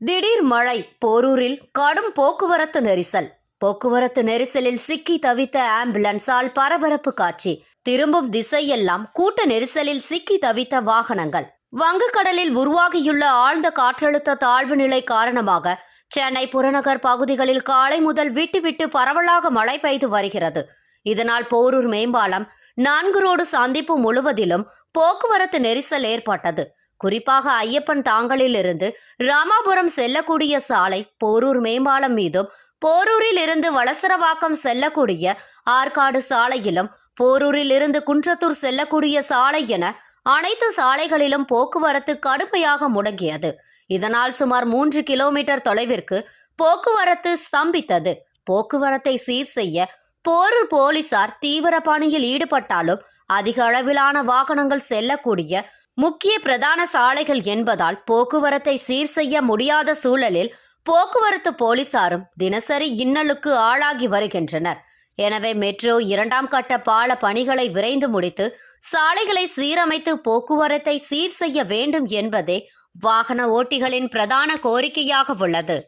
திடீர் மழை போரூரில் கடும் போக்குவரத்து நெரிசல். போக்குவரத்து நெரிசலில் சிக்கி தவித்த ஆம்புலன்ஸால் பரபரப்பு காட்சி. திரும்பும் திசையெல்லாம் கூட்ட நெரிசலில் சிக்கி தவித்த வாகனங்கள். வங்கக்கடலில் உருவாகியுள்ள ஆழ்ந்த காற்றழுத்த தாழ்வு நிலை காரணமாக சென்னை புறநகர் பகுதிகளில் காலை முதல் விட்டு விட்டு பரவலாக மழை பெய்து வருகிறது. இதனால் போரூர் மேம்பாலம் நான்கு ரோடு சந்திப்பு முழுவதிலும் போக்குவரத்து நெரிசல் ஏற்பட்டது. குறிப்பாக ஐயப்பன் தாங்கலில் இருந்து ராமாபுரம் செல்லக்கூடிய சாலை போரூர் மேம்பாலம் மீதும் போரூரில் இருந்து வளசரவாக்கம் செல்லக்கூடிய ஆற்காடு சாலையிலும் போரூரில் இருந்து குன்றத்தூர் செல்லக்கூடிய சாலை என அனைத்து சாலைகளிலும் போக்குவரத்து கடுமையாக முடங்கியது. இதனால் சுமார் மூன்று கிலோமீட்டர் தொலைவிற்கு போக்குவரத்து ஸ்தம்பித்தது. போக்குவரத்தை சீர் செய்ய போரூர் போலீசார் தீவிர பணியில் ஈடுபட்டாலும் அதிக அளவிலான வாகனங்கள் செல்லக்கூடிய முக்கிய பிரதான சாலைகள் என்பதால் போக்குவரத்தை சீர் செய்ய முடியாத சூழலில் போக்குவரத்து போலீசாரும் தினசரி இன்னலுக்கு ஆளாகி வருகின்றனர். எனவே மெட்ரோ இரண்டாம் கட்ட பால பணிகளை விரைந்து முடித்து சாலைகளை சீரமைத்து போக்குவரத்தை சீர் செய்ய வேண்டும் என்பதே வாகன ஓட்டிகளின் பிரதான கோரிக்கையாக உள்ளது.